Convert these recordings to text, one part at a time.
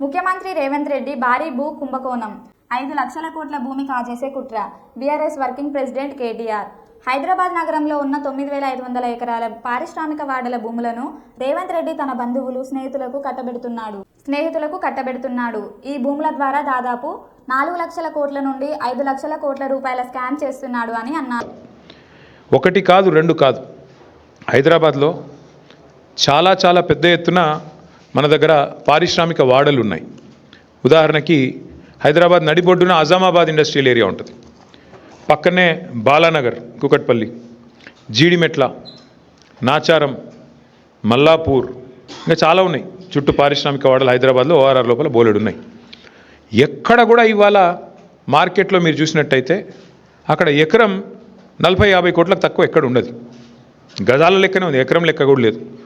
ముఖ్యమంత్రి రేవంత్ రెడ్డి భారీ భూ కుంభకోణం. ఐదు లక్షల కోట్ల భూమి కాజేసే కుట్ర. BRS working president KTR. Hyderabad నగరంలో ఉన్న తొమ్మిది వేల ఐదు వందల ఎకరాల పారిశ్రామిక వాడల భూములను రేవంత్ రెడ్డి తన బంధువులు స్నేహితులకు కట్టబెడుతున్నాడు. స్నేహితులకు కట్టబెడుతున్నాడు. ఈ భూముల ద్వారా దాదాపు నాలుగు లక్షల కోట్ల నుండి ఐదు లక్షల కోట్ల రూపాయల స్కామ్ చేస్తున్నాడు అని అన్నారు. ఒకటి కాదు రెండు కాదు. హైదరాబాద్లో చాలా చాలా పెద్ద ఎత్తున మన దగ్గర పారిశ్రామిక వాడలు ఉన్నాయి. ఉదాహరణకి హైదరాబాద్ నడిబొడ్డున అజామాబాద్ ఇండస్ట్రియల్ ఏరియా ఉంటుంది. పక్కనే బాలానగర్ కుకట్పల్లి జీడిమెట్ల నాచారం మల్లాపూర్ ఇంకా చాలా ఉన్నాయి. చుట్టూ పారిశ్రామిక వాడలు హైదరాబాద్లో ఓఆర్ఆర్ లోపల బోలెడు ఉన్నాయి. ఎక్కడ కూడా ఇవాళ మార్కెట్లో మీరు చూసినట్టయితే అక్కడ ఎకరం నలభై యాభై కోట్లకు తక్కువ ఎక్కడ ఉండదు. గజాల లెక్కనే ఉంది. ఎకరం లెక్క కూడా లేదు.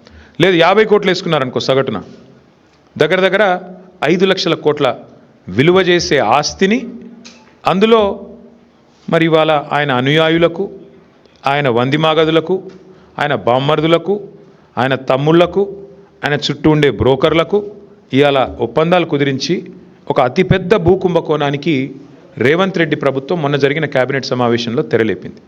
లేదు యాభై కోట్లు వేసుకున్నారనుకో సగటున. దగ్గర దగ్గర ఐదు లక్షల కోట్ల విలువ చేసే ఆస్తిని అందులో మరి ఇవాళ ఆయన అనుయాయులకు ఆయన వందిమాగదులకు ఆయన బామ్మర్దులకు ఆయన తమ్ముళ్ళకు ఆయన చుట్టూ ఉండే బ్రోకర్లకు ఇవాళ ఒప్పందాలు కుదిరించి ఒక అతిపెద్ద భూ కుంభకోణానికి రేవంత్ రెడ్డి ప్రభుత్వం మొన్న జరిగిన కేబినెట్ సమావేశంలో తెరలేపింది.